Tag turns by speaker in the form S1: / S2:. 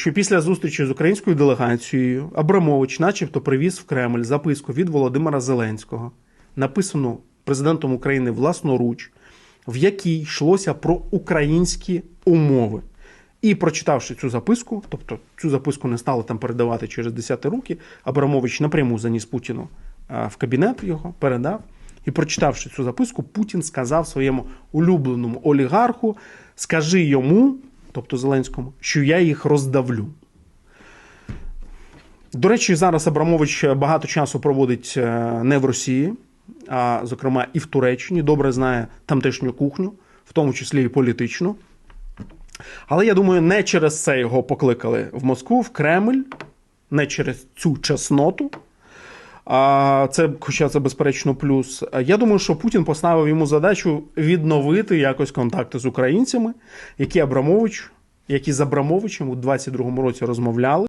S1: що після зустрічі з українською делегацією Абрамович, начебто, привіз в Кремль записку від Володимира Зеленського, написану президентом України власноруч, в якій йшлося про українські умови. І прочитавши цю записку, тобто цю записку не стали там передавати через десяти руки, Абрамович напряму заніс Путіну в кабінет його, передав. І прочитавши цю записку, Путін сказав своєму улюбленому олігарху: скажи йому, тобто Зеленському, що я їх роздавлю. До речі, зараз Абрамович багато часу проводить е, не в Росії, а зокрема і в Туреччині. Добре знає тамтешню кухню, в тому числі і політичну. Але я думаю, не через це його покликали в Москву, в Кремль, не через цю чесноту. А це, хоча це безперечно плюс. Я думаю, що Путін поставив йому задачу відновити якось контакти з українцями, які Абрамович, які з Абрамовичем у 22-му році розмовляли.